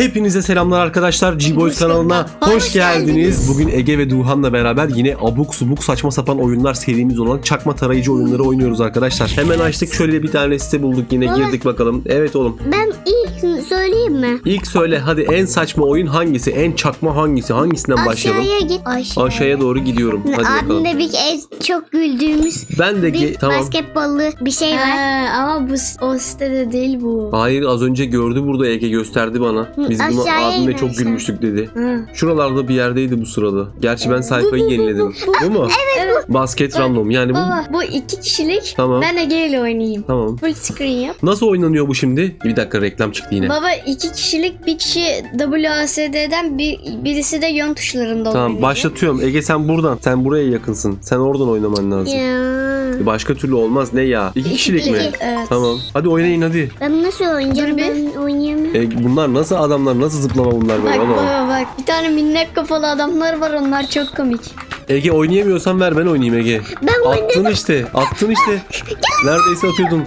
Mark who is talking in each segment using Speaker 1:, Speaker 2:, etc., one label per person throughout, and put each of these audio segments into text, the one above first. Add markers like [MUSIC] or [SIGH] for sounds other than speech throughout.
Speaker 1: Hepinize selamlar arkadaşlar. G-Boys kanalına hoş,
Speaker 2: Hoş
Speaker 1: geldiniz.
Speaker 2: geldiniz.
Speaker 1: Bugün Ege ve Duhan'la beraber yine abuk subuk saçma sapan oyunlar serimiz olan çakma tarayıcı oyunları oynuyoruz arkadaşlar. Hemen açtık şöyle bir tane site bulduk yine
Speaker 2: Baba.
Speaker 1: girdik bakalım. Evet oğlum.
Speaker 2: Ben ilk söyleyeyim mi?
Speaker 1: İlk söyle hadi en saçma oyun hangisi? En çakma hangisi? Hangisinden başlayalım?
Speaker 2: Aşağıya git. Aşağı.
Speaker 1: Aşağıya doğru gidiyorum. Hadi bakalım.
Speaker 2: Abimde bir en çok güldüğümüz
Speaker 1: Ben de
Speaker 2: bir
Speaker 1: tamam.
Speaker 2: basketbollu bir şey var.
Speaker 3: Ha, ama bu o sitede değil bu.
Speaker 1: Hayır az önce gördü burada Ege gösterdi bana. Biz bunu
Speaker 2: aşağıya
Speaker 1: abimle çok gülmüştük dedi.
Speaker 3: Hı.
Speaker 1: Şuralarda bir yerdeydi bu sırada. Gerçi ben sayfayı yeniledim. Bu mu?
Speaker 3: Evet.
Speaker 1: Basket random yani bu.
Speaker 3: Baba bu iki kişilik.
Speaker 1: Tamam.
Speaker 3: Ben Ege ile oynayayım.
Speaker 1: Tamam.
Speaker 3: Full screen yap.
Speaker 1: Nasıl oynanıyor bu şimdi? Bir dakika reklam çıktı yine.
Speaker 3: Baba iki kişilik bir kişi WASD'den bir, birisi de yön tuşlarında
Speaker 1: Tamam
Speaker 3: oynayacak.
Speaker 1: başlatıyorum. Ege sen buradan. Sen buraya yakınsın. Sen oradan oynaman lazım.
Speaker 2: Ya.
Speaker 1: Başka türlü olmaz. Ne ya? İki kişilik mi?
Speaker 3: evet.
Speaker 1: Tamam. Hadi oynayın hadi.
Speaker 2: Ben nasıl oynayacağım?
Speaker 3: Dur bir.
Speaker 2: Ben oynayamıyorum.
Speaker 1: E, bunlar nasıl adamlar? Nasıl zıplama bunlar böyle
Speaker 3: Bak
Speaker 1: oğlum?
Speaker 3: baba bak bir tane minnak kafalı adamlar var onlar çok komik.
Speaker 1: Ege oynayamıyorsan ver ben oynayayım Ege.
Speaker 2: Ben
Speaker 1: Attın işte. Attın işte. [LAUGHS] Neredeyse atıyordun.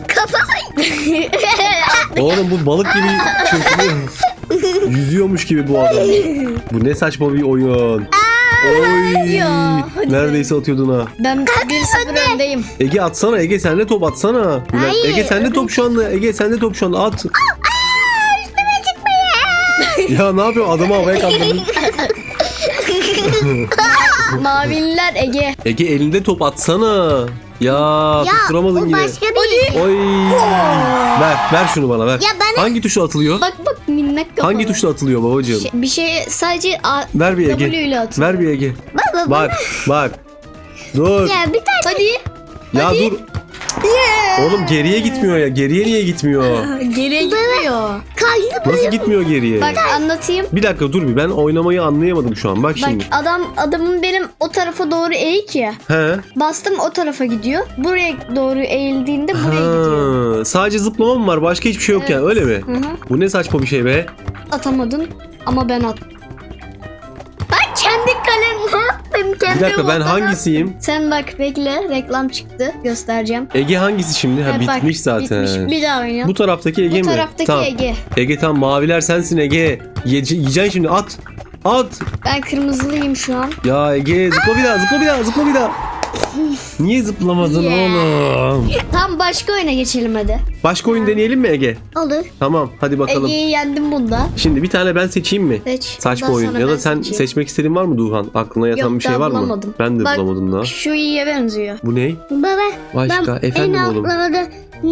Speaker 1: [LAUGHS] Oğlum bu balık gibi çırpınıyor. [LAUGHS] Yüzüyormuş gibi bu adam. Bu ne saçma bir oyun. Oy.
Speaker 3: Ya, hadi
Speaker 1: Neredeyse atıyordun ha.
Speaker 3: Ben 1-0 öndeyim.
Speaker 1: Ege atsana Ege sen de top atsana.
Speaker 2: Hayır.
Speaker 1: Ege sen de top şu anda. Ege sen de top şu anda at. [LAUGHS] ya ne yapıyorsun? Adamı havaya kaldırdın. [LAUGHS] [LAUGHS]
Speaker 3: Mavililer Ege.
Speaker 1: Ege elinde top atsana. Ya,
Speaker 2: Ya
Speaker 1: tutturamadın
Speaker 2: o
Speaker 1: yine.
Speaker 2: başka bir.
Speaker 1: Oy. ver ver şunu bana ver.
Speaker 2: Ya ben
Speaker 1: Hangi tuşla atılıyor?
Speaker 3: Bak bak minnak kafalı.
Speaker 1: Hangi tuşla atılıyor babacığım?
Speaker 3: Şey- bir şey sadece A,
Speaker 1: ver bir
Speaker 3: W
Speaker 1: Ege.
Speaker 3: ile.
Speaker 1: Ver bir Ege.
Speaker 2: baba
Speaker 1: Bak bak. Dur.
Speaker 2: ya bir tane
Speaker 3: Hadi.
Speaker 1: Ya dur. Oğlum geriye gitmiyor ya. Geriye niye gitmiyor? [LAUGHS]
Speaker 3: Geriye gitmiyor.
Speaker 2: kaydı
Speaker 1: Nasıl gitmiyor geriye?
Speaker 3: Bak anlatayım.
Speaker 1: Bir dakika dur bir ben oynamayı anlayamadım şu an. Bak
Speaker 3: Bak
Speaker 1: şimdi.
Speaker 3: adam adamın benim o tarafa doğru eğik ya.
Speaker 1: He.
Speaker 3: Bastım o tarafa gidiyor. Buraya doğru eğildiğinde buraya gidiyor.
Speaker 1: Ha, sadece zıplama mı var? Başka hiçbir şey yok yani öyle mi?
Speaker 3: Hı hı.
Speaker 1: Bu ne saçma bir şey be?
Speaker 3: Atamadın ama ben attım. Bak kendi kalem yaptın? Kendi
Speaker 1: Bir dakika ben
Speaker 3: odana-
Speaker 1: hangisiyim?
Speaker 3: Sen bak bekle reklam çıktı göstereceğim.
Speaker 1: Ege hangisi şimdi? Ha
Speaker 3: bak,
Speaker 1: bitmiş zaten.
Speaker 3: Bitmiş. Bir daha oynayalım.
Speaker 1: Bu taraftaki Ege
Speaker 3: Bu
Speaker 1: mi?
Speaker 3: taraftaki
Speaker 1: tamam.
Speaker 3: Ege.
Speaker 1: Ege tamam maviler sensin Ege. Yece, yiyeceksin şimdi at. At.
Speaker 3: Ben kırmızılıyım şu an.
Speaker 1: Ya Ege zıpla bir daha zıpla bir daha zıpla bir daha. Niye zıplamadın oğlum?
Speaker 3: Tam başka oyuna geçelim hadi.
Speaker 1: Başka oyun deneyelim mi Ege?
Speaker 2: olur.
Speaker 1: Tamam hadi bakalım.
Speaker 3: Ege'yi yendim bunda.
Speaker 1: Şimdi bir tane ben seçeyim mi?
Speaker 3: Seç.
Speaker 1: Saçma
Speaker 3: Ondan
Speaker 1: oyun.
Speaker 3: sonra
Speaker 1: Ya da
Speaker 3: ben
Speaker 1: sen
Speaker 3: seçeyim.
Speaker 1: seçmek istediğin var mı Duhan? Aklına yatan
Speaker 3: Yok,
Speaker 1: bir şey
Speaker 3: daha
Speaker 1: var mı?
Speaker 3: bulamadım.
Speaker 1: Ben de
Speaker 3: Bak,
Speaker 1: bulamadım daha.
Speaker 3: Şu iyiye benziyor.
Speaker 1: Bu ne?
Speaker 2: Baba
Speaker 1: Başka.
Speaker 2: ben
Speaker 1: Efendim
Speaker 2: en
Speaker 1: oğlum.
Speaker 2: altlarda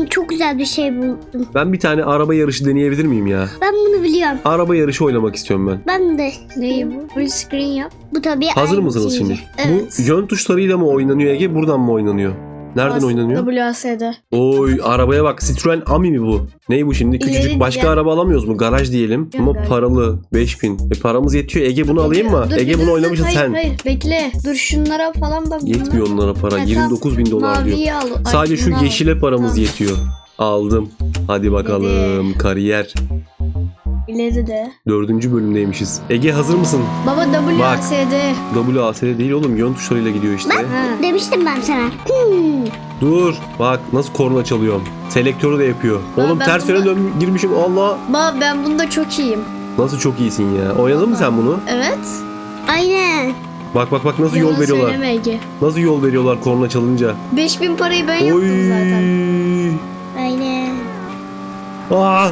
Speaker 2: çok güzel bir şey buldum.
Speaker 1: Ben bir tane araba yarışı deneyebilir miyim ya?
Speaker 2: Ben bunu biliyorum.
Speaker 1: Araba yarışı oynamak istiyorum ben.
Speaker 2: Ben de.
Speaker 3: Neyi bu? Full screen yap.
Speaker 2: Bu tabii
Speaker 1: Hazır
Speaker 2: aynı
Speaker 1: mısınız
Speaker 2: şey.
Speaker 1: şimdi?
Speaker 3: Evet.
Speaker 1: Bu yön tuşlarıyla mı oynanıyor Ege? Buradan mı oynanıyor? Nereden
Speaker 3: Bas-
Speaker 1: oynanıyor?
Speaker 3: WASD.
Speaker 1: Oy arabaya bak. Citroen Ami mi bu? Ney bu şimdi? Küçücük
Speaker 3: İleri
Speaker 1: başka
Speaker 3: gel.
Speaker 1: araba alamıyoruz mu? Garaj diyelim.
Speaker 3: Yok,
Speaker 1: Ama
Speaker 3: garaj.
Speaker 1: paralı. 5000. E paramız yetiyor. Ege bunu alayım mı?
Speaker 3: Dur,
Speaker 1: Ege
Speaker 3: dur,
Speaker 1: bunu
Speaker 3: dur,
Speaker 1: oynamışsın
Speaker 3: hayır,
Speaker 1: sen.
Speaker 3: Hayır bekle. Dur şunlara falan da
Speaker 1: Yetmiyor onlara para.
Speaker 3: Ha,
Speaker 1: 29 bin dolar diyor.
Speaker 3: Al.
Speaker 1: Sadece şu yeşile paramız
Speaker 3: Tamam.
Speaker 1: yetiyor. Aldım. Hadi bakalım. Kariyer.
Speaker 3: İleri de.
Speaker 1: Dördüncü bölümdeymişiz. Ege hazır mısın?
Speaker 3: Baba WASD.
Speaker 1: WASD değil oğlum. Yön tuşlarıyla gidiyor işte.
Speaker 3: Ha.
Speaker 2: Demiştim ben sana. Hmm.
Speaker 1: Dur. Bak nasıl korna çalıyorum. Selektörü de yapıyor. Oğlum
Speaker 3: ben
Speaker 1: ters yöne dön girmişim. Allah.
Speaker 3: Baba ben bunda çok iyiyim.
Speaker 1: Nasıl çok iyisin ya. Oynadın mı sen bunu?
Speaker 3: Evet.
Speaker 2: Aynen.
Speaker 1: Bak bak bak nasıl
Speaker 3: Yalan
Speaker 1: yol veriyorlar.
Speaker 3: söyleme Ege.
Speaker 1: Nasıl yol veriyorlar korna çalınca.
Speaker 3: 5000 parayı ben
Speaker 1: Oy.
Speaker 3: yaptım zaten.
Speaker 2: Aynen.
Speaker 1: Aa.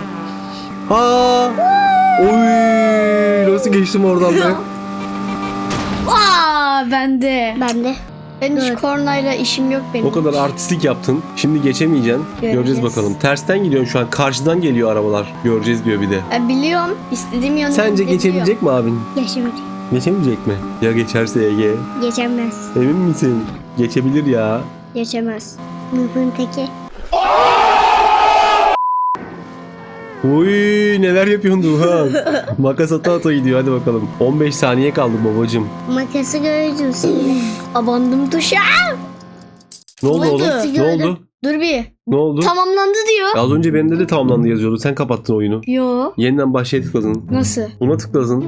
Speaker 1: Aa. Oy. Nasıl geçtim oradan be? [LAUGHS]
Speaker 3: Aa bende.
Speaker 2: Ben de.
Speaker 3: Ben hiç
Speaker 2: Evet.
Speaker 3: kornayla işim yok benim.
Speaker 1: O kadar artistik yaptın. Şimdi geçemeyeceksin. Göreceğiz,
Speaker 3: Göreceğiz.
Speaker 1: bakalım. Tersten gidiyorsun şu an. Karşıdan geliyor arabalar. Göreceğiz diyor bir de.
Speaker 3: Ben biliyorum. İstediğim yönden
Speaker 1: Sence geçebilecek mi abin?
Speaker 2: Yaşamadı.
Speaker 1: Geçemeyecek mi? Ya geçerse Ege.
Speaker 2: Geçemez.
Speaker 1: Emin misin? Geçebilir ya.
Speaker 2: Geçemez. Mıhın teki.
Speaker 1: Uy neler yapıyorsun Duhan? [LAUGHS] Makas ata ata gidiyor hadi bakalım. 15 saniye kaldı babacım.
Speaker 2: Makası gördün şimdi.
Speaker 3: Abandım tuşa.
Speaker 1: Ne oldu oğlum? Ne
Speaker 2: Gördüm.
Speaker 1: oldu?
Speaker 3: Dur bir.
Speaker 1: Ne oldu?
Speaker 3: Tamamlandı diyor.
Speaker 1: Az önce bende de tamamlandı yazıyordu. Sen kapattın oyunu.
Speaker 3: Yo.
Speaker 1: Yeniden başlaya tıkladın.
Speaker 3: Nasıl?
Speaker 1: Buna tıkladın.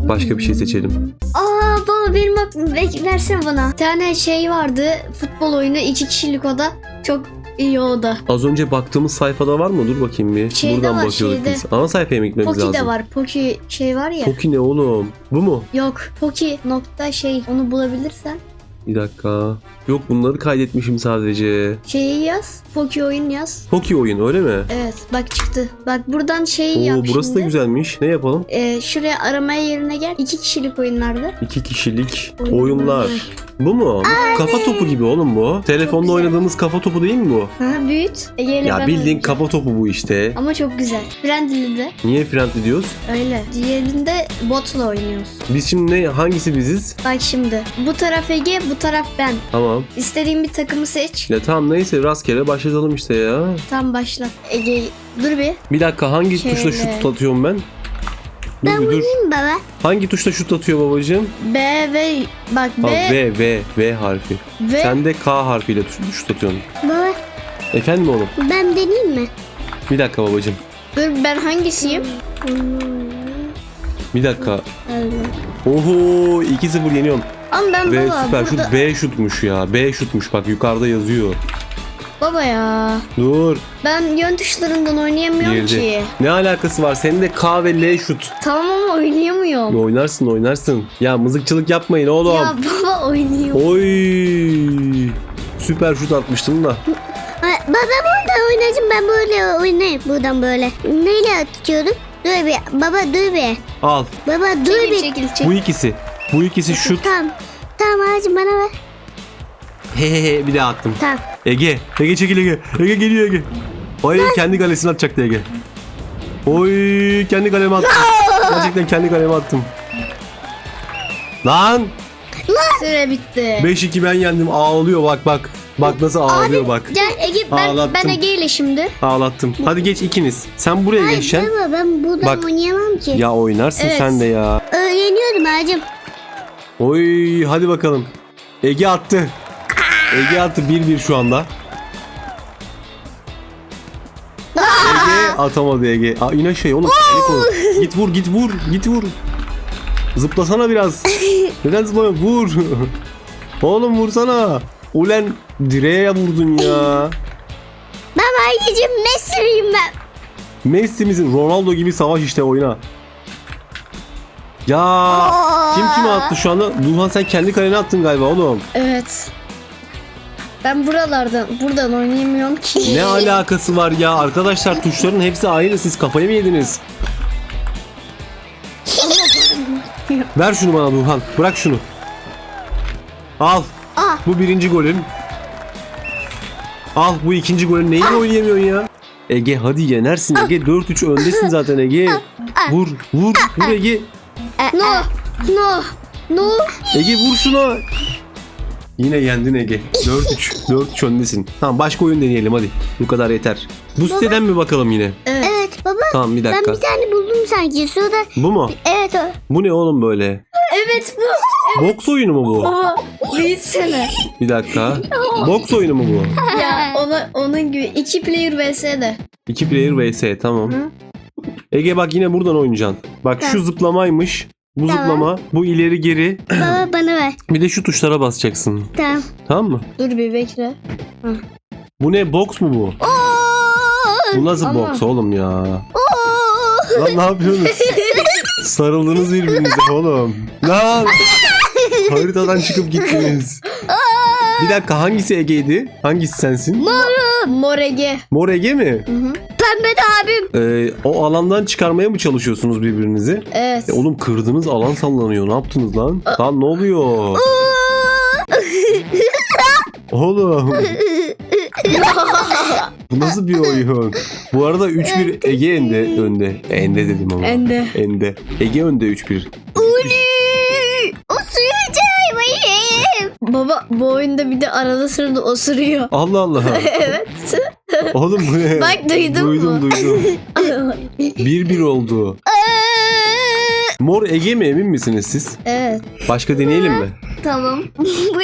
Speaker 1: Başka bir şey seçelim.
Speaker 3: Aa baba benim ak- ver- versene bana. Bir tane şey vardı. Futbol oyunu iki kişilik o da. Çok iyi o da.
Speaker 1: Az önce baktığımız sayfada var mı? Dur bakayım bir.
Speaker 3: Şeyde
Speaker 1: Buradan
Speaker 3: var,
Speaker 1: bakıyorduk
Speaker 3: şeyde.
Speaker 1: biz. Ana sayfaya mı gitmemiz
Speaker 3: Poki
Speaker 1: lazım?
Speaker 3: de var. Poki şey var ya.
Speaker 1: Poki ne oğlum? Bu mu?
Speaker 3: Yok. Poki nokta şey. Onu bulabilirsen.
Speaker 1: Bir dakika. Yok bunları kaydetmişim sadece.
Speaker 3: Şeyi yaz. Poki oyun yaz.
Speaker 1: Poki oyun öyle mi?
Speaker 3: Evet bak çıktı. Bak buradan şeyi yap
Speaker 1: Oo burası
Speaker 3: şimdi.
Speaker 1: da güzelmiş. Ne yapalım?
Speaker 3: Ee, şuraya aramaya yerine gel. İki kişilik oyunlarda.
Speaker 1: İki kişilik
Speaker 3: Oyunlar.
Speaker 1: oyunlar. Bu mu? Bu kafa topu gibi oğlum bu. Telefonda
Speaker 3: güzel.
Speaker 1: oynadığımız kafa topu değil mi bu?
Speaker 3: Ha büyüt. Ege'yle
Speaker 1: Ya bildiğin
Speaker 3: oynayacağım.
Speaker 1: kafa topu bu işte.
Speaker 3: Ama çok güzel. Friendly de
Speaker 1: Niye friendly diyoruz?
Speaker 3: öyle. Diğerinde botla oynuyoruz.
Speaker 1: Biz şimdi ne, hangisi biziz?
Speaker 3: Bak şimdi. Bu taraf Ege, bu taraf ben.
Speaker 1: Tamam.
Speaker 3: İstediğin bir takımı seç.
Speaker 1: Ya tamam neyse rastgele başlatalım işte ya.
Speaker 3: Tam başla. Ege dur bir.
Speaker 1: Bir dakika hangi
Speaker 3: Şöyle.
Speaker 1: tuşla şut atıyorum ben? Dur
Speaker 2: Ben
Speaker 1: dur.
Speaker 2: baba.
Speaker 1: Hangi tuşla şut atıyor babacığım?
Speaker 3: B ve bak B
Speaker 1: V, V, V harfi.
Speaker 3: ve
Speaker 1: Sen de K harfiyle şut atıyorsun.
Speaker 2: Baba
Speaker 1: Efendim oğlum?
Speaker 2: ben deneyeyim mi?
Speaker 1: Bir dakika babacığım.
Speaker 3: dur ben hangisiyim?
Speaker 1: Bir dakika. Oho 2-0 yeniyorum.
Speaker 3: Ama ben
Speaker 1: Ve
Speaker 3: baba
Speaker 1: süper
Speaker 3: burada.
Speaker 1: şut B şutmuş ya. B şutmuş bak yukarıda yazıyor.
Speaker 3: Baba ya.
Speaker 1: Dur.
Speaker 3: Ben yön tuşlarından oynayamıyorum
Speaker 1: Girdi.
Speaker 3: ki.
Speaker 1: Ne alakası var? Senin de K ve L şut.
Speaker 3: Tamam ama oynayamıyorum.
Speaker 1: Oynarsın oynarsın. Ya mızıkçılık yapmayın oğlum.
Speaker 3: Ya baba oynuyor.
Speaker 1: Oy. Süper şut atmıştım da.
Speaker 2: Baba burada oynayacağım ben böyle oynayayım buradan böyle. Neyle atıyorduk? Dur bir baba dur bir.
Speaker 1: Al.
Speaker 2: Baba dur
Speaker 3: Çekil
Speaker 2: bir.
Speaker 3: çekil çekil.
Speaker 1: Bu ikisi. Bu ikisi şut.
Speaker 2: Tamam. Tamam ağacım bana ver.
Speaker 1: Hehehe bir daha attım.
Speaker 2: Tamam.
Speaker 1: Ege. Ege çekil Ege. Ege geliyor Ege. Ay kendi kalesine atacaktı Ege. Oy kendi kaleme attım. Gerçekten kendi kaleme attım. Lan
Speaker 3: Süre bitti.
Speaker 1: 5-2 ben yendim. Ağlıyor bak bak. Bak nasıl ağlıyor bak.
Speaker 3: Gel Ege ben,
Speaker 1: Ağlattım.
Speaker 3: ben Ege ile şimdi.
Speaker 1: Ağlattım. Hadi geç ikiniz. Sen buraya geçeceksin.
Speaker 2: Baba ben buradan
Speaker 1: Bak.
Speaker 2: oynayamam ki.
Speaker 1: Ya oynarsın
Speaker 3: Evet.
Speaker 1: sen de ya.
Speaker 2: Öğreniyorum ağacım.
Speaker 1: Oy hadi bakalım. Ege attı. Ege attı 1-1 şu anda. Ege [LAUGHS] atamadı Ege. Aa in aşağıya oğlum. Ol. Git vur git vur git vur. Zıplasana biraz. Neden zıplamıyorsun? Vur. [LAUGHS] Oğlum vursana. Ulen direğe vurdun ya.
Speaker 2: Baba ağacım Messi'yim ben.
Speaker 1: Messi'mizin Ronaldo gibi savaş işte oyna. Ya kim kime attı şu anda? Duhan sen kendi kalene attın galiba oğlum.
Speaker 3: Evet. Ben buralardan buradan oynayamıyorum ki.
Speaker 1: Ne alakası var ya arkadaşlar tuşların hepsi aynı siz kafayı mı yediniz? [LAUGHS] Ver şunu bana Duhan bırak şunu. Al.
Speaker 2: Ah.
Speaker 1: Bu birinci golün. Al bu ikinci golün neyle oynayamıyorsun ya? Ege hadi yenersin Ege 4-3 öndesin zaten Ege. Vur vur vur Ege.
Speaker 3: No. No. No.
Speaker 1: Ege vur şunu. Yine yendin Ege. 4-3. 4-3 öndesin. Tamam başka oyun deneyelim hadi. Bu kadar yeter. Bu siteden mi bakalım yine?
Speaker 3: Evet.
Speaker 2: Evet baba
Speaker 1: Tamam bir
Speaker 2: ben
Speaker 1: dakika.
Speaker 2: bir tane buldum sanki. Şurada
Speaker 1: Bu mu?
Speaker 2: evet o.
Speaker 1: Bu ne oğlum böyle?
Speaker 3: Evet bu.
Speaker 1: Boks oyunu mu bu?
Speaker 3: Baba büyütsene.
Speaker 1: Bir dakika. Boks oyunu mu bu?
Speaker 3: ya ona onun gibi iki player vs de.
Speaker 1: 2 player vs tamam.
Speaker 3: Hı.
Speaker 1: Ege bak yine buradan oynayacaksın. Bak şu zıplamaymış. Bu
Speaker 2: Tamam.
Speaker 1: zıplama, bu ileri geri.
Speaker 2: Baba [CLEARS THROAT] bana ver.
Speaker 1: Bir de şu tuşlara basacaksın.
Speaker 2: Tamam.
Speaker 1: Tamam mı?
Speaker 3: Dur bir bekle.
Speaker 1: Bu ne? Boks mu bu? Bu nasıl
Speaker 3: Ama-
Speaker 1: boks oğlum ya? Lan ne yapıyorsunuz? [LAUGHS] Sarıldınız birbirinize oğlum. Lan! Haritadan çıkıp gittiniz. Bir dakika hangisi Ege'ydi? Hangisi sensin?
Speaker 3: Morege.
Speaker 1: Mor Ege mi?
Speaker 3: Hı hı.
Speaker 2: Pembe de abim.
Speaker 1: Ee, o alandan çıkarmaya mı çalışıyorsunuz birbirinizi?
Speaker 3: Evet.
Speaker 1: E oğlum kırdığınız alan sallanıyor. Ne yaptınız lan? Lan ne oluyor? [LAUGHS] Oğlum. Bu nasıl bir oyun? Bu arada 3-1 Ege önde. önde. Ende dedim ama.
Speaker 3: Ende.
Speaker 1: Ende. Ege önde 3-1.
Speaker 3: Baba bu oyunda bir de arada sırada osuruyor.
Speaker 1: Allah Allah. [LAUGHS]
Speaker 3: evet.
Speaker 1: Oğlum bu ne?
Speaker 3: Bak duydun
Speaker 1: duydum,
Speaker 3: mu?
Speaker 1: duydum. 1-1 [LAUGHS] oldu. Mor Ege mi emin misiniz siz?
Speaker 3: evet.
Speaker 1: Başka deneyelim mi?
Speaker 3: Tamam. [LAUGHS]
Speaker 2: Bu.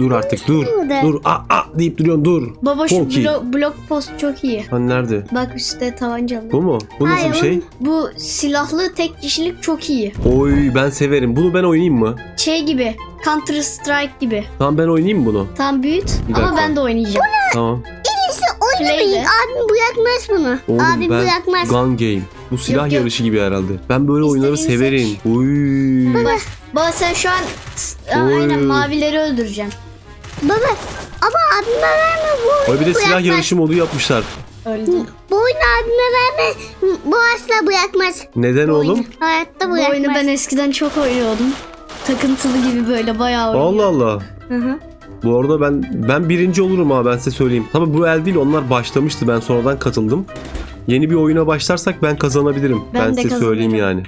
Speaker 1: Dur artık dur. Dur a a deyip duruyorsun dur.
Speaker 3: Baba şu
Speaker 1: Çok iyi.
Speaker 3: blok, blok post çok iyi.
Speaker 1: Hani nerede?
Speaker 3: Bak üstte tabancalı.
Speaker 1: Bu mu? Bu nasıl
Speaker 2: Hayır,
Speaker 1: bir şey?
Speaker 3: Bu silahlı tek kişilik çok iyi.
Speaker 1: Oy ben severim. Bunu ben oynayayım mı?
Speaker 3: Şey gibi. Counter Strike gibi.
Speaker 1: Tamam ben oynayayım bunu?
Speaker 3: Tam büyüt
Speaker 1: Bir
Speaker 3: ama
Speaker 1: dakika.
Speaker 3: ben de oynayacağım.
Speaker 1: Tamam.
Speaker 2: İşte oynamayın.
Speaker 3: Play'de.
Speaker 2: Abim bırakmaz bunu.
Speaker 1: Oğlum
Speaker 2: Abim
Speaker 1: ben
Speaker 2: bırakmaz.
Speaker 1: gun game. Bu silah
Speaker 3: yok.
Speaker 1: yarışı gibi herhalde. Ben böyle oyunları severim. Uy.
Speaker 3: Bak, baba sen şu an Aa,
Speaker 1: Oy.
Speaker 3: aynen mavileri öldüreceğim.
Speaker 2: Baba ama abime verme bu oyunu
Speaker 1: Ay bir de silah
Speaker 2: bırakmaz.
Speaker 1: yarışı modu yapmışlar.
Speaker 3: Öldüm.
Speaker 2: Bu oyunu abime verme. Bu asla bırakmaz.
Speaker 1: Neden
Speaker 2: Bu
Speaker 1: oğlum?
Speaker 2: oyunu. Hayatta
Speaker 3: Bu
Speaker 2: bırakmaz.
Speaker 3: oyunu ben eskiden çok oynuyordum. Takıntılı gibi böyle bayağı
Speaker 1: Allah
Speaker 3: oynuyordum.
Speaker 1: Allah.
Speaker 3: Hı hı.
Speaker 1: Bu arada ben ben birinci olurum ha ben size söyleyeyim. Tabi bu el değil onlar başlamıştı ben sonradan katıldım. Yeni bir oyuna başlarsak ben kazanabilirim. Ben,
Speaker 3: Ben
Speaker 1: size söyleyeyim yani.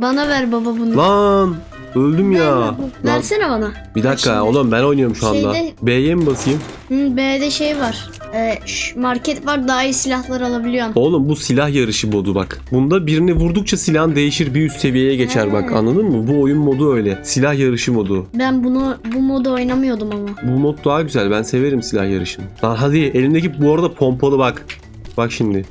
Speaker 3: Bana ver baba bunu.
Speaker 1: Lan öldüm ya. Lan,
Speaker 3: Versene bana.
Speaker 1: bir dakika
Speaker 3: Şimdi
Speaker 1: oğlum ben oynuyorum şu anda.
Speaker 3: şeyde-
Speaker 1: B'ye mi basayım?
Speaker 3: Hı, B'de şey var. Ee, şu market var daha iyi silahlar alabiliyorsun.
Speaker 1: Oğlum bu silah yarışı modu bak. Bunda birini vurdukça silahın değişir bir üst seviyeye geçer bak anladın mı? Bu oyun modu öyle. Silah yarışı modu.
Speaker 3: Ben bunu bu modu oynamıyordum ama.
Speaker 1: Bu mod daha güzel ben severim silah yarışını. Lan hadi elindeki bu arada pompalı bak. Bak şimdi.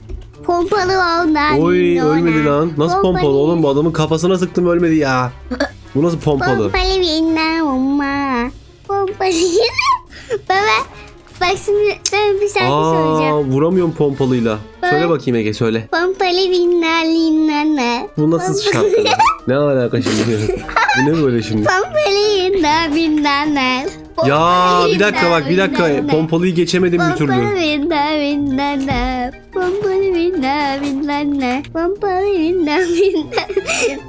Speaker 2: Pompalı ondan.
Speaker 1: Oy ölmedi lan. Nasıl pompalı oğlum bu adamın kafasına sıktım ölmedi ya. Bu nasıl pompalı?
Speaker 2: Pompalı bilmem ama. Pompalı. Baba bak şimdi sana bir şarkı söyleyeceğim.
Speaker 1: Aa vuramıyorum pompalıyla. Söyle
Speaker 2: Ben-
Speaker 1: bakayım Ege söyle.
Speaker 2: Pompalı binler linnana.
Speaker 1: Bu nasıl şarkı? [LAUGHS] ne alaka şimdi? Bu ne böyle şimdi?
Speaker 2: Pompalı binler linnana.
Speaker 1: Ya bir dakika bak bir dakika. Pompalıyı geçemedim bir türlü.
Speaker 2: Pompalı binler linnana. Pompalı binler linnana. Pompalı binler linnana.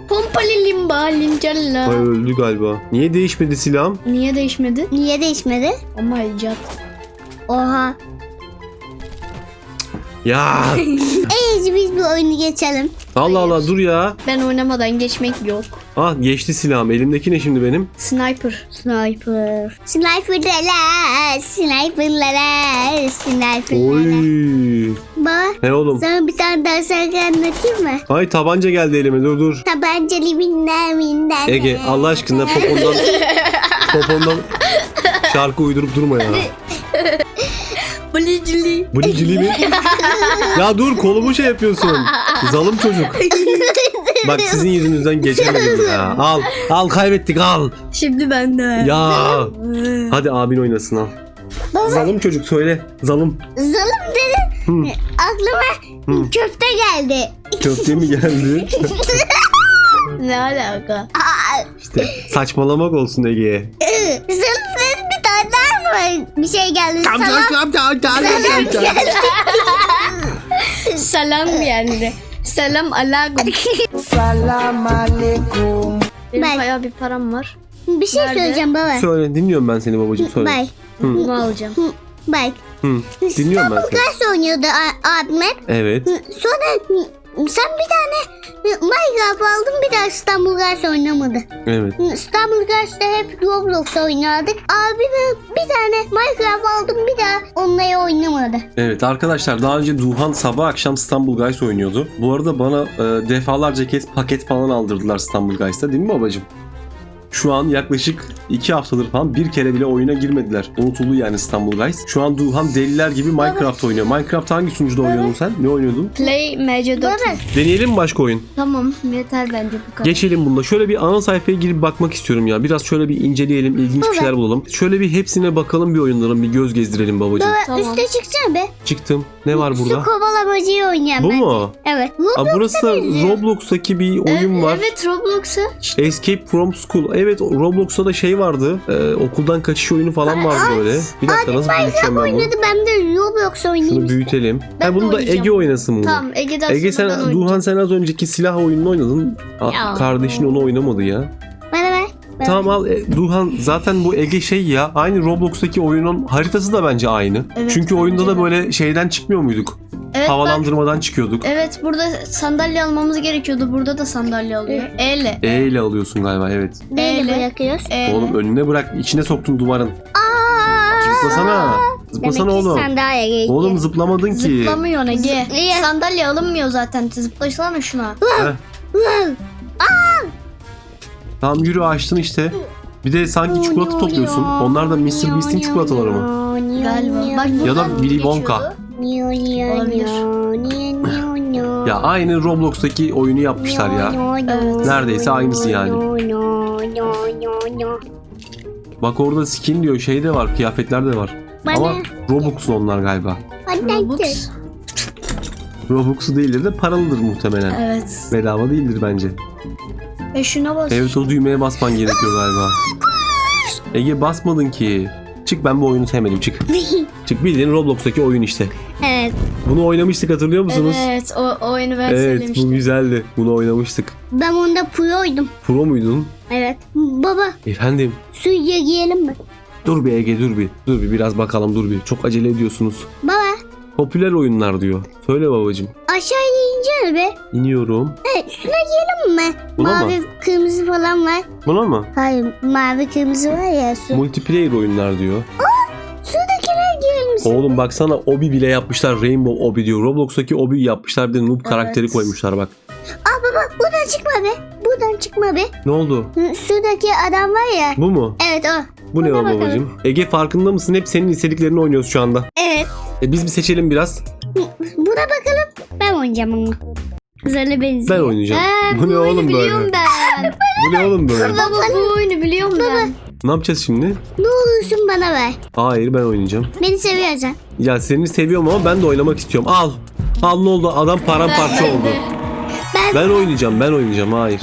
Speaker 3: Pompali limba limcalla.
Speaker 1: Ay öldü galiba. Niye değişmedi silahım?
Speaker 3: Niye değişmedi?
Speaker 2: Niye değişmedi?
Speaker 3: Ama icat.
Speaker 2: Oha.
Speaker 1: Ya [LAUGHS]
Speaker 2: Ey biz bu oyunu geçelim.
Speaker 1: Allah Allah dur ya.
Speaker 3: Ben oynamadan geçmek yok.
Speaker 1: Ah geçti silahım. Elimdeki ne şimdi benim?
Speaker 3: Sniper.
Speaker 2: Sniper. Sniper'lara, sniper'lara, sniper'lara.
Speaker 1: Oy.
Speaker 2: Baba
Speaker 1: Ne oğlum?
Speaker 2: sana bir tane daha şarkı anlatayım mı?
Speaker 1: Ay tabanca geldi elime dur dur.
Speaker 2: Tabancalı minder minder.
Speaker 1: Ege Allah aşkına popondan [LAUGHS] popondan şarkı uydurup durma ya.
Speaker 3: Blicili.
Speaker 1: Blicili mi? [LAUGHS] ya dur kolumu şey yapıyorsun. Zalım çocuk. [LAUGHS] Bak sizin yüzünüzden geçemedim ya. [LAUGHS] Al. Al kaybettik al.
Speaker 3: Şimdi ben de.
Speaker 1: Ya. Hadi abin oynasın al.
Speaker 2: Baba
Speaker 1: Zalım çocuk söyle. Zalım.
Speaker 2: zalım dedi.
Speaker 1: Hı.
Speaker 2: Aklıma
Speaker 1: Hı.
Speaker 2: köfte geldi.
Speaker 1: Köfte mi geldi? [LAUGHS]
Speaker 3: Ne alaka?
Speaker 2: Aa,
Speaker 1: İşte saçmalamak olsun Ege'ye.
Speaker 2: ı, zalım dedi bir tane daha mı? Bir şey geldi. Salam.
Speaker 3: Selam geldi. [LAUGHS] Selam aleyküm.
Speaker 4: Salam alaikum.
Speaker 3: Benim
Speaker 2: Ben-
Speaker 3: bayağı bir param var.
Speaker 2: Bir şey
Speaker 3: Nerede?
Speaker 2: söyleyeceğim baba.
Speaker 1: Söyle dinliyorum ben seni babacığım söyle.
Speaker 2: Bak.
Speaker 3: Bunu alacağım.
Speaker 2: Hı, Bak.
Speaker 1: Hı, dinliyorum ben seni.
Speaker 2: Ders oynuyordu a- abime.
Speaker 1: Evet.
Speaker 2: Sonra hı, sen bir tane hı, Minecraft aldın bir daha İstanbul Guys oynamadı.
Speaker 1: Evet.
Speaker 2: İstanbul Guys'ta hep Roblox oynardık. Abime bir tane Minecraft aldım bir daha onunla oynamadı.
Speaker 1: Evet arkadaşlar daha önce Duhan sabah akşam İstanbul Guys oynuyordu. Bu arada bana e, defalarca kez paket falan aldırdılar İstanbul Guys'ta değil mi babacığım? Şu an yaklaşık 2 haftadır falan bir kere bile oyuna girmediler. Unutuldu yani İstanbul Guys. Şu an Duhan deliler gibi Minecraft oynuyor. Minecraft hangi sunucuda oynuyordun sen? Ne oynuyordun?
Speaker 3: Play MC4.
Speaker 2: Baba
Speaker 1: Deneyelim mi başka oyun?
Speaker 3: Tamam yeter bence bu kadar.
Speaker 1: Geçelim bunda. Şöyle bir ana sayfaya girip bakmak istiyorum ya. Biraz şöyle bir inceleyelim, ilginç bir şeyler bulalım. Şöyle bir hepsine bakalım bir oyunların, bir göz gezdirelim babacığım.
Speaker 2: baba
Speaker 3: Tamam.
Speaker 2: üste çıksana be.
Speaker 1: Çıktım. Ne var
Speaker 2: Su
Speaker 1: burada?
Speaker 2: kovalamacıyı oynayalım
Speaker 1: Bu
Speaker 2: bence.
Speaker 1: mu?
Speaker 2: Evet.
Speaker 1: Aa, burası da Roblox'taki bir oyun
Speaker 3: Evet,
Speaker 1: var.
Speaker 3: Evet Roblox'a.
Speaker 1: Escape from School. Evet Roblox'ta da şey vardı. Ee, okuldan kaçış oyunu falan vardı böyle. Bir dakika nasıl büyüteceğim ben bunu?
Speaker 2: oynadı ben de Roblox oynayayım.
Speaker 1: Şunu büyütelim.
Speaker 3: Ben
Speaker 1: Ha,
Speaker 3: de
Speaker 1: bunu da
Speaker 3: oynayacağım.
Speaker 1: Ege oynasın bunu.
Speaker 3: Tamam Ege'den
Speaker 1: Ege
Speaker 3: sonra ben
Speaker 1: sen
Speaker 3: oynayacağım.
Speaker 1: Duhan sen az önceki silah oyununu oynadın.
Speaker 3: Ya.
Speaker 1: Kardeşin onu oynamadı ya. Tamam al e, Duhan zaten bu Ege şey ya aynı Roblox'taki oyunun haritası da bence aynı.
Speaker 3: Evet,
Speaker 1: Çünkü oyunda da böyle şeyden çıkmıyor muyduk?
Speaker 3: Evet, bak,
Speaker 1: Havalandırmadan çıkıyorduk.
Speaker 3: evet burada sandalye almamız gerekiyordu. Burada da sandalye alıyor. Eyle.
Speaker 1: E ile alıyorsun galiba evet.
Speaker 2: Neyle
Speaker 3: Eyle.
Speaker 2: bırakıyoruz?
Speaker 3: E,
Speaker 1: Oğlum önüne bırak içine soktun duvarın.
Speaker 2: Aa!
Speaker 1: Zıplasana.
Speaker 2: Demek
Speaker 1: Zıplasana oğlum.
Speaker 2: sandalye geldi.
Speaker 1: Oğlum zıplamadın ki.
Speaker 3: Zıplamıyor Ege.
Speaker 2: Zıplıyor.
Speaker 3: Sandalye alınmıyor zaten. Zıplasana şuna.
Speaker 1: Heh. Tamam yürü açtın işte. Bir de sanki çikolata topluyorsun. Onlar da Mr. Beast'in çikolataları mı?
Speaker 3: Galiba. Bak
Speaker 1: Ya da Willy. Wonka. [CLEARS THROAT] Ya aynı Roblox'taki oyunu yapmışlar ya. Neredeyse aynısı yani. Bak orada skin diyor şey de var kıyafetler de var.
Speaker 2: Bana-
Speaker 1: Ama Robux'un onlar galiba.
Speaker 3: Robux.
Speaker 1: Robux'u değildir de paralıdır muhtemelen.
Speaker 3: Evet.
Speaker 1: Bedava değildir bence.
Speaker 3: E şuna bas.
Speaker 1: Evet o düğmeye basman gerekiyor galiba. [LAUGHS] Ege basmadın ki. Çık ben bu oyunu sevmedim çık. [LAUGHS] Çık bildiğin Roblox'taki oyun işte.
Speaker 2: evet.
Speaker 1: Bunu oynamıştık hatırlıyor musunuz?
Speaker 3: Evet o, o oyunu ben
Speaker 1: Evet
Speaker 3: söylemiştim.
Speaker 1: bu güzeldi. Bunu oynamıştık.
Speaker 2: Ben onda puyoydum.
Speaker 1: Pro muydun?
Speaker 2: Evet. Baba
Speaker 1: Efendim.
Speaker 2: suya giyelim mi?
Speaker 1: Dur bir Ege dur bir. Dur bir biraz bakalım dur bir. Çok acele ediyorsunuz.
Speaker 2: Baba
Speaker 1: Popüler oyunlar diyor. Söyle babacım.
Speaker 2: aşağıya ineceğiz be.
Speaker 1: İniyorum.
Speaker 2: Evet şuna giyelim mi?
Speaker 1: Buna
Speaker 2: mavi kırmızı falan var.
Speaker 1: Buna mı?
Speaker 2: Hayır mavi kırmızı var ya su.
Speaker 1: Multiplayer oyunlar diyor.
Speaker 2: Sudakiler giyelim misin?
Speaker 1: Oğlum baksana Obi bile yapmışlar. Rainbow Obi diyor. Roblox'taki Obi yapmışlar. Bir de noob karakteri koymuşlar bak.
Speaker 2: Aa baba buradan çıkma be. Buradan çıkma be.
Speaker 1: Ne oldu?
Speaker 2: Hı, Sudaki adam var ya.
Speaker 1: Bu mu?
Speaker 2: Evet o.
Speaker 1: Bu ne
Speaker 2: Buna bakalım.
Speaker 1: babacım? Ege farkında mısın? Hep senin istediklerini oynuyoruz şu anda.
Speaker 2: Evet.
Speaker 1: E biz bir seçelim biraz.
Speaker 2: Buna bakalım. Ben oynayacağım onu. Güzel benziyor.
Speaker 1: Ben oynayacağım.
Speaker 3: Ee,
Speaker 1: bu ne
Speaker 3: oyunu
Speaker 1: oğlum
Speaker 3: biliyorum
Speaker 1: böyle?
Speaker 3: ben. [LAUGHS]
Speaker 1: Bu ne oğlum böyle?
Speaker 3: Baba bu oyunu biliyorum ben.
Speaker 1: Ne yapacağız şimdi?
Speaker 2: Ne olursun bana ver.
Speaker 1: Hayır ben oynayacağım.
Speaker 2: Beni seviyorsan.
Speaker 1: Ya seni seviyorum ama ben de oynamak istiyorum. Al. Al ne oldu? Adam paramparça
Speaker 3: Ben-
Speaker 1: oldu.
Speaker 2: Ben,
Speaker 1: Ben oynayacağım. Ben oynayacağım. Hayır.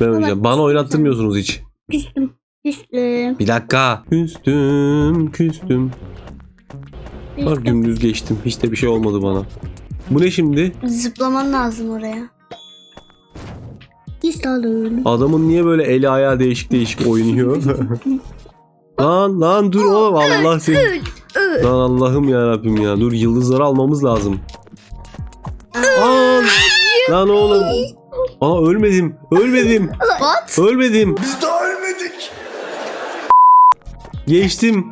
Speaker 1: Ben oynayacağım. Bana oynattırmıyorsunuz hiç.
Speaker 2: küstüm. Küstüm.
Speaker 1: Bir dakika. Küstüm, küstüm. Bak dümdüz geçtim. Hiç de bir şey olmadı bana. Bu ne şimdi?
Speaker 3: Zıplaman lazım oraya.
Speaker 2: Küstüm.
Speaker 1: Adamın niye böyle eli ayağı değişik değişik oynuyor? [LAUGHS] lan lan dur oğlum Allah seni. Lan Allah'ım ya Rabbim ya. Dur yıldızları almamız lazım. Aa, lan oğlum. Aa ölmedim. Ölmedim.
Speaker 3: What?
Speaker 1: Ölmedim.
Speaker 4: Biz daha ölmedik.
Speaker 1: Geçtim.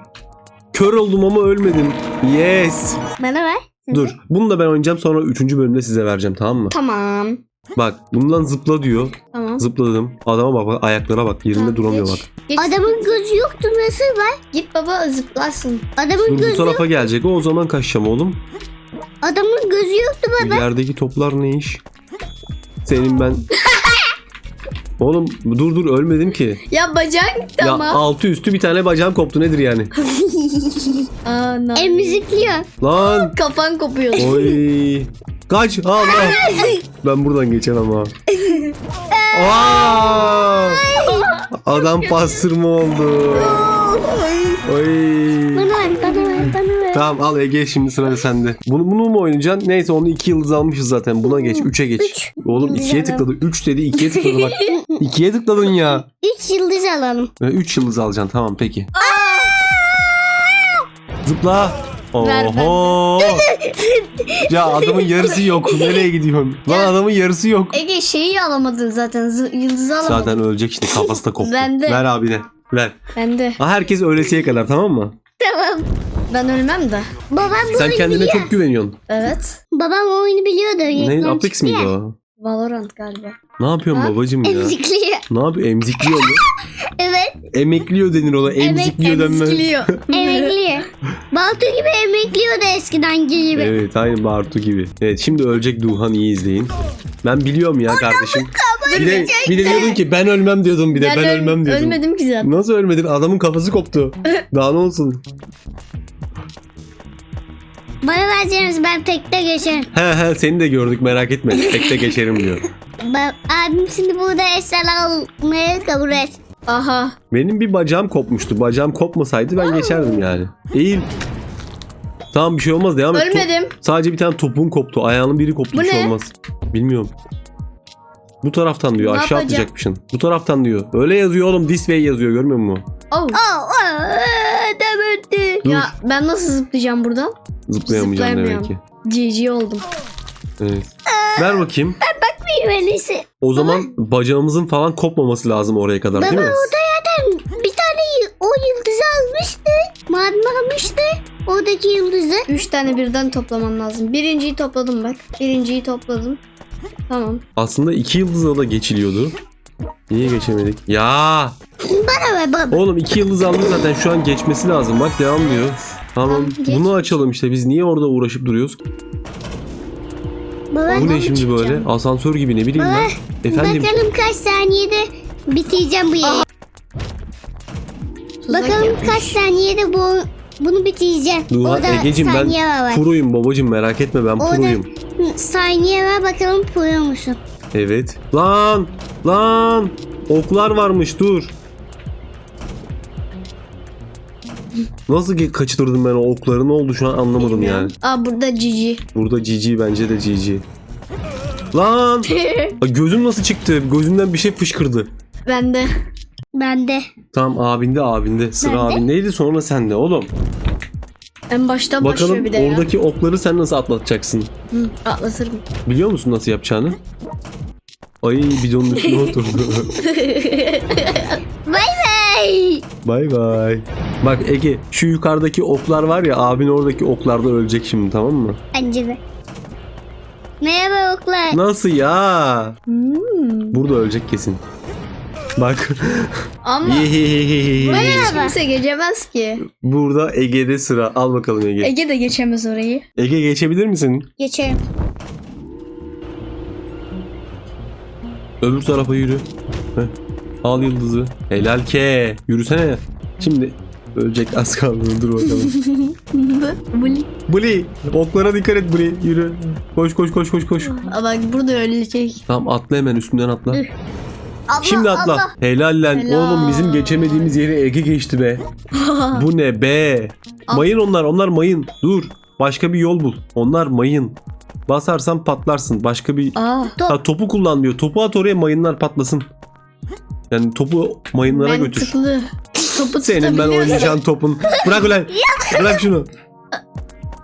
Speaker 1: Kör oldum ama ölmedim. Yes.
Speaker 2: Bana ver.
Speaker 1: Dur. Bunu da ben oynayacağım sonra 3. bölümde size vereceğim tamam mı?
Speaker 3: Tamam.
Speaker 1: Bak bundan zıpla diyor.
Speaker 3: Tamam.
Speaker 1: Zıpladım. Adama bak, bak ayaklara bak. Yerinde
Speaker 3: Tamam,
Speaker 1: duramıyor
Speaker 3: geç.
Speaker 1: bak.
Speaker 3: Geç.
Speaker 2: Adamın gözü yoktu nasıl var?
Speaker 3: Git baba zıplarsın.
Speaker 2: Adamın
Speaker 1: Dur bu
Speaker 2: gözü
Speaker 1: tarafa gelecek. O, o zaman kaçacağım oğlum.
Speaker 2: Adamın gözü yoktu baba.
Speaker 1: Yerdeki toplar ne iş? Senin ben... [LAUGHS] Oğlum dur dur ölmedim ki.
Speaker 3: Ya bacak gitti
Speaker 1: Ya
Speaker 3: ama.
Speaker 1: altı üstü bir tane bacağım koptu nedir yani? [LAUGHS]
Speaker 3: Aa.
Speaker 2: Emzikliyor.
Speaker 1: Lan
Speaker 3: Kafan kopuyor.
Speaker 1: oy. Kaç Allah. [LAUGHS] Ben buradan geçemem ha. [LAUGHS] Aa! Adam pastırma oldu. Oy.
Speaker 2: Bana ver bana ver bana ver.
Speaker 1: Tamam al Ege şimdi sıra sende. Bunu, bunu mu oynayacaksın? Neyse onu 2 yıldız almışız zaten. Buna geç. 3'e geç.
Speaker 2: Üç.
Speaker 1: Oğlum 2'ye tıkladı. 3 dedi 2'ye tıkladı bak. [LAUGHS] 2'ye tıkladın ya.
Speaker 2: Üç yıldız alalım.
Speaker 1: 3 yıldız alacaksın tamam peki. Zıpla.
Speaker 3: Ver.
Speaker 1: Oho. [LAUGHS] ya adamın yarısı yok. Nereye gidiyorsun? Lan adamın yarısı yok.
Speaker 3: Ege şeyi alamadın zaten. Yıldızı alamadın.
Speaker 1: Zaten ölecek işte kafası da koptu. Ver abine. Ver.
Speaker 3: Ben de.
Speaker 1: Ha, herkes öylesiye kadar tamam mı?
Speaker 2: Tamam.
Speaker 3: Ben ölmem de.
Speaker 2: Babam bu
Speaker 1: Sen
Speaker 2: oyunu
Speaker 1: kendine
Speaker 2: biliyor.
Speaker 1: çok güveniyorsun.
Speaker 3: Evet.
Speaker 2: Babam o oyunu biliyordu.
Speaker 1: Ne?
Speaker 2: Reklam
Speaker 1: Apex
Speaker 2: çıktı
Speaker 1: miydi
Speaker 2: ya.
Speaker 1: o?
Speaker 3: Valorant galiba.
Speaker 1: Ne yapıyorsun
Speaker 3: Ha?
Speaker 1: babacım ya?
Speaker 2: Emzikliyor.
Speaker 1: Ne yapıyor? Emzikliyor mu? [LAUGHS]
Speaker 2: Evet.
Speaker 1: Emekliyor denir ona. Emzikliyor denmez.
Speaker 3: Emzikliyor. [LAUGHS]
Speaker 2: Emekliyor. Baltu gibi emekliyordu eskiden gibi.
Speaker 1: Evet aynı Bartu gibi. Evet şimdi ölecek Duhan iyi izleyin. Ben biliyorum ya kardeşim. Bir de, bir de diyordun ki ben ölmem diyordun bir de ben,
Speaker 3: öl-
Speaker 1: ölmem diyordun.
Speaker 3: Ölmedim ki zaten.
Speaker 1: Nasıl ölmedin? Adamın kafası koptu. [LAUGHS] Daha ne olsun?
Speaker 2: Bana verseniz ben tekte geçerim.
Speaker 1: He he seni de gördük merak etme. [LAUGHS] Tekte geçerim diyor.
Speaker 2: Ben, abim şimdi burada eşyalar almayı kabul et.
Speaker 3: Aha.
Speaker 1: Benim bir bacağım kopmuştu. Bacağım kopmasaydı ben geçerdim yani. Eğil. Tamam bir şey olmaz devam et. Top-
Speaker 3: Ölmedim.
Speaker 1: sadece bir tane topun koptu. Ayağının biri koptu
Speaker 3: Bu
Speaker 1: bir şey
Speaker 3: ne?
Speaker 1: olmaz. Bilmiyorum. Bu taraftan diyor.
Speaker 3: Ne
Speaker 1: aşağı
Speaker 3: yapacağım?
Speaker 1: atlayacakmışsın. Bu taraftan diyor. Öyle yazıyor oğlum. This way yazıyor görmüyor musun?
Speaker 3: Oh.
Speaker 2: Oh, oh, adam öldü.
Speaker 1: Dur.
Speaker 3: Ya ben nasıl zıplayacağım buradan?
Speaker 1: Zıplayamayacağım demek ki.
Speaker 3: GG oldum.
Speaker 1: Evet. Ver bakayım.
Speaker 2: Büyümelisi.
Speaker 1: O zaman bacağımızın falan kopmaması lazım oraya kadar değil
Speaker 2: Baba
Speaker 1: mi?
Speaker 2: orada zaten bir tane y- o yıldızı almıştı. Mavi almıştı. Oradaki yıldızı.
Speaker 3: Üç tane birden toplamam lazım. Birinciyi topladım bak. Birinciyi topladım. Tamam.
Speaker 1: Aslında iki yıldızla da geçiliyordu. Niye geçemedik? Ya
Speaker 2: Bana ver baba.
Speaker 1: oğlum iki yıldız aldık zaten şu an geçmesi lazım. Bak devam diyor. Tamam
Speaker 3: geç.
Speaker 1: bunu açalım işte biz niye orada uğraşıp duruyoruz?
Speaker 2: Baba,
Speaker 1: Bu ne şimdi böyle?
Speaker 3: çıkacağım?
Speaker 1: Asansör gibi ne bileyim
Speaker 2: Baba,
Speaker 1: ben. Efendim
Speaker 2: Bakalım kaç saniyede bitireceğim bu.
Speaker 3: Tuzak
Speaker 2: Bakalım
Speaker 3: yapmış.
Speaker 2: kaç saniyede bu bunu bitireceğim.
Speaker 1: Dur
Speaker 2: Orada
Speaker 1: Ege'cim ben
Speaker 2: saniye var. bak.
Speaker 1: puruyum babacım merak etme ben
Speaker 2: Orada
Speaker 1: puruyum.
Speaker 2: Saniye var bakalım puro musun?
Speaker 1: Evet. Lan! Lan! Oklar varmış dur. Nasıl ge- kaçırdım ben o okları ne oldu şu an anlamadım yani.
Speaker 3: Aa burada cici.
Speaker 1: Burada GG bence de GG. Lan! [LAUGHS] Ay, Gözüm nasıl çıktı? Gözümden bir şey fışkırdı.
Speaker 3: ben de.
Speaker 2: Ben de.
Speaker 1: Tamam abinde abinde. Sıra
Speaker 2: Ben de.
Speaker 1: abindeydi sonra sende oğlum.
Speaker 3: En baştan başlıyor
Speaker 1: Bakalım
Speaker 3: bir de ya.
Speaker 1: oradaki okları sen nasıl atlatacaksın?
Speaker 3: Hı, atlatırım.
Speaker 1: Biliyor musun nasıl yapacağını? Ay bidonun üstüne [LAUGHS] oturdu. [LAUGHS]
Speaker 2: Hey!
Speaker 1: bay bay. Bak Ege şu yukarıdaki oklar var ya abin oradaki oklarda ölecek şimdi tamam mı?
Speaker 2: Bence de. Merhaba oklar.
Speaker 1: Nasıl ya?
Speaker 3: Hmm.
Speaker 1: Burada ölecek kesin. Bak.
Speaker 3: Ama buraya kimse geçemez ki.
Speaker 1: Burada Ege'de sıra. Al bakalım Ege.
Speaker 3: Ege de geçemez orayı.
Speaker 1: Ege geçebilir misin?
Speaker 2: Geçelim.
Speaker 1: Öbür tarafa yürü. Heh. Al yıldızı. Helal ke. Yürüsene. Şimdi ölecek az kaldı. Dur bakalım. [LAUGHS]
Speaker 3: Buli.
Speaker 1: Buli. Oklara dikkat et Buli. Yürü. Koş koş koş koş koş.
Speaker 3: Bak burada ölecek.
Speaker 1: Tamam atla hemen üstünden atla.
Speaker 2: Allah,
Speaker 1: Şimdi atla.
Speaker 2: Allah.
Speaker 1: Helal lan.
Speaker 3: Helal.
Speaker 1: Oğlum bizim geçemediğimiz yeri Ege geçti be. [LAUGHS] Bu ne be? Mayın onlar. Onlar mayın. Dur. Başka bir yol bul. Onlar mayın. Basarsan patlarsın. Başka bir...
Speaker 3: Aa.
Speaker 1: Ha, topu kullanmıyor. Topu at oraya mayınlar patlasın. Yani topu mayınlara götür.
Speaker 3: Mantıklı. Topu
Speaker 1: Senin ben oynayacağın topun. Bırak ulan. Bırak şunu.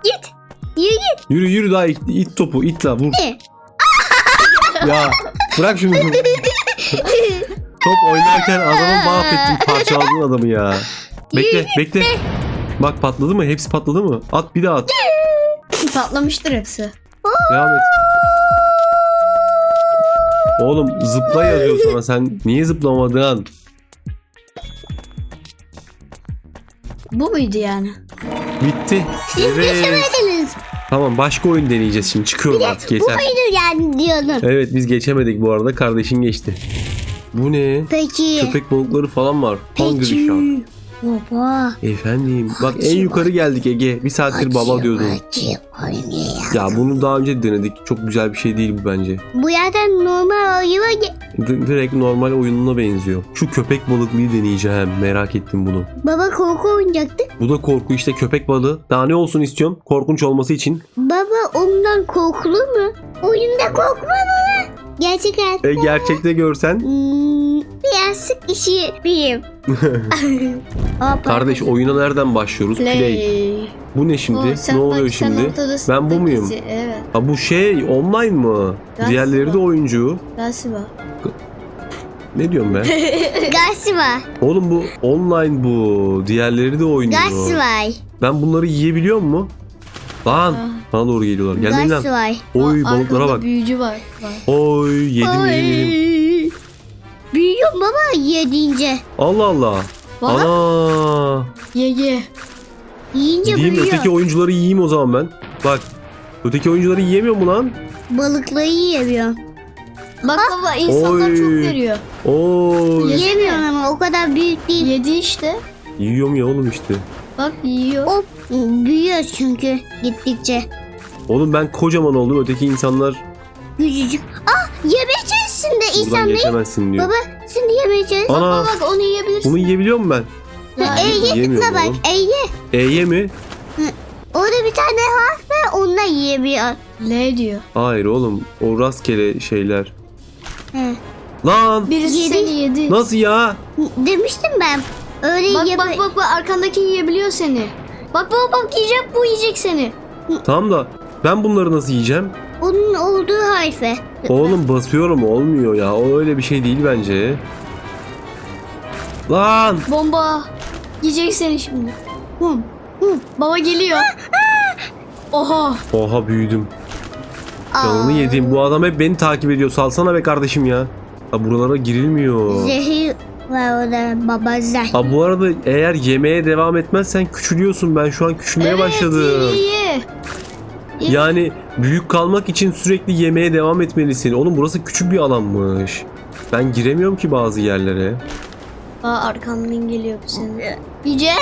Speaker 2: Git. Yürü git.
Speaker 1: Yürü yürü daha it, it topu. it la vur. Ya bırak şunu. [LAUGHS] Top oynarken adamı [LAUGHS] mahvettin. Parçaladın adamı ya. Bekle bekle. Bak patladı mı? Hepsi patladı mı? At bir daha at.
Speaker 3: Patlamıştır hepsi.
Speaker 1: Devam et. Oğlum zıpla yazıyor sana. Sen niye zıplamadın?
Speaker 3: Bu muydu yani?
Speaker 1: Bitti.
Speaker 2: Siz
Speaker 1: Evet.
Speaker 2: geçemediniz.
Speaker 1: Tamam başka oyun deneyeceğiz şimdi. Çıkıyorum artık
Speaker 2: Bu
Speaker 1: yeter.
Speaker 2: oyunu yani diyordum.
Speaker 1: Evet biz geçemedik bu arada. Kardeşin geçti. Bu ne?
Speaker 2: Peki.
Speaker 1: Köpek balıkları falan var. Hungry Shark.
Speaker 2: Baba.
Speaker 1: Efendim. Bak en yukarı geldik Ege. Bir saattir baba diyordun. Ya bunu daha önce denedik. Çok güzel bir şey değil bu bence.
Speaker 2: Bu yerden normal oyuna ge-
Speaker 1: D- direkt normal oyununa benziyor. Şu köpek balıklıyı deneyeceğim. Merak ettim bunu.
Speaker 2: Baba korku oynayacaktı.
Speaker 1: Bu da korku işte köpek balığı. Daha ne olsun istiyorum? Korkunç olması için.
Speaker 2: Baba ondan korkulur mu? Oyunda korkma baba. Gerçek hayatta.
Speaker 1: E, gerçekte görsen.
Speaker 2: Hmm, biraz sık işi. Hoppa.
Speaker 1: Kardeş oyuna nereden başlıyoruz? Play.
Speaker 3: Play.
Speaker 1: Bu ne şimdi?
Speaker 3: O, sen
Speaker 1: ne oluyor
Speaker 3: bak,
Speaker 1: şimdi? Ben bu muyum?
Speaker 3: Evet.
Speaker 1: Ha bu şey online mı?
Speaker 3: Galiba.
Speaker 1: Diğerleri de oyuncu.
Speaker 3: Galiba.
Speaker 1: Ne diyorum ben? [LAUGHS]
Speaker 2: Gasiva.
Speaker 1: Oğlum bu online bu. Diğerleri de oynuyor.
Speaker 2: Gasivay.
Speaker 1: Ben bunları yiyebiliyor mu? Lan bana doğru geliyorlar. Gelmeyin lan.
Speaker 2: Gasivay.
Speaker 1: Oy
Speaker 3: Aa,
Speaker 1: balıklara bak.
Speaker 3: büyücü var. var.
Speaker 1: Oy yedim yedim yedim.
Speaker 2: Büyüyor baba yediğince.
Speaker 1: Allah Allah.
Speaker 3: Bak.
Speaker 1: Ana.
Speaker 3: Ye ye.
Speaker 2: Yiyince
Speaker 1: Gideyim
Speaker 2: büyüyor.
Speaker 1: öteki oyuncuları yiyeyim o zaman ben. Bak. Öteki oyuncuları yiyemiyor mu lan?
Speaker 2: Balıkları yiyemiyor.
Speaker 3: Bak baba insanlar
Speaker 1: Oy.
Speaker 3: çok veriyor.
Speaker 1: Oy.
Speaker 2: Yiyemiyor ama o kadar büyük değil.
Speaker 3: Yedi işte.
Speaker 1: Yiyorum ya oğlum işte.
Speaker 3: Bak yiyor.
Speaker 2: O büyüyor çünkü gittikçe.
Speaker 1: Oğlum ben kocaman oldum. Öteki insanlar
Speaker 2: Küçücük. Ah yemeyeceksin de
Speaker 1: buradan
Speaker 2: insan ne?
Speaker 1: geçemezsin diyor.
Speaker 2: Baba şimdi yemeyeceksin.
Speaker 1: Ana.
Speaker 3: Bak bak onu yiyebilirsin.
Speaker 1: Bunu yiyebiliyor muyum ben?
Speaker 3: Ya,
Speaker 2: E'ye tıkla
Speaker 1: Yiyemiyorum
Speaker 2: bak. E'ye.
Speaker 1: E'ye mi?
Speaker 2: Orada bir tane harf var onunla yiyebiliyor.
Speaker 3: L diyor.
Speaker 1: Hayır oğlum. O rastgele şeyler.
Speaker 2: He.
Speaker 1: Lan.
Speaker 3: Birisi
Speaker 2: Yedi.
Speaker 3: seni yedi.
Speaker 1: Nasıl ya?
Speaker 2: Demiştim ben. Öyle
Speaker 3: Bak bak bak bak arkandaki yiyebiliyor seni. Bak bak bak yiyecek bu yiyecek seni.
Speaker 1: Tamam da ben bunları nasıl yiyeceğim?
Speaker 2: Onun olduğu harfe.
Speaker 1: Oğlum basıyorum olmuyor ya. O öyle bir şey değil bence. Lan!
Speaker 3: Bomba. Yiyecek seni şimdi.
Speaker 2: Hum.
Speaker 3: Baba geliyor. Oha.
Speaker 1: Oha büyüdüm. Canını yedim. Bu adam hep beni takip ediyor. Salsana be kardeşim ya. Ha buralara girilmiyor.
Speaker 2: Zehir var orada baba zehir.
Speaker 1: Ha bu arada eğer yemeğe devam etmezsen küçülüyorsun. Ben şu an küçülmeye başladım.
Speaker 3: Ye ye
Speaker 1: Yani büyük kalmak için sürekli yemeye devam etmelisin. Oğlum burası küçük bir alanmış. Ben giremiyorum ki bazı yerlere.
Speaker 3: Aa arkamdan geliyor bu senin. Yiyecek.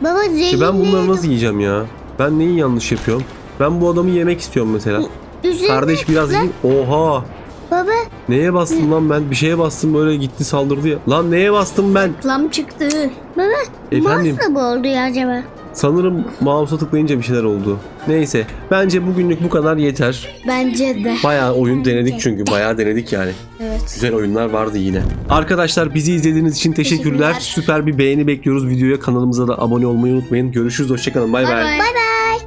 Speaker 2: Baba zehirli.
Speaker 1: Ben bunları nasıl yiyeceğim ya? Ben neyi yanlış yapıyorum? Ben bu adamı yemek istiyorum mesela.
Speaker 2: Üzerine-
Speaker 1: Kardeş biraz yiyeyim. Oha!
Speaker 2: Baba
Speaker 1: Neye bastım lan ben? Bir şeye bastım böyle gitti saldırdı ya. Lan neye bastım ben?
Speaker 3: Lam çıktı.
Speaker 2: baba
Speaker 1: Efendim?
Speaker 2: nasıl bu oldu ya acaba?
Speaker 1: Sanırım mouse'a tıklayınca bir şeyler oldu. Neyse. Bence bugünlük bu kadar yeter.
Speaker 3: Bence de.
Speaker 1: Bayağı oyun denedik çünkü. Bayağı denedik yani.
Speaker 3: Evet.
Speaker 1: Güzel oyunlar vardı yine. Arkadaşlar bizi izlediğiniz için teşekkürler.
Speaker 3: Teşekkürler.
Speaker 1: Süper bir beğeni bekliyoruz videoya. Kanalımıza da abone olmayı unutmayın. Görüşürüz. Hoşçakalın. Bay
Speaker 3: Bay
Speaker 1: bay.
Speaker 3: bay.
Speaker 2: Bay bay.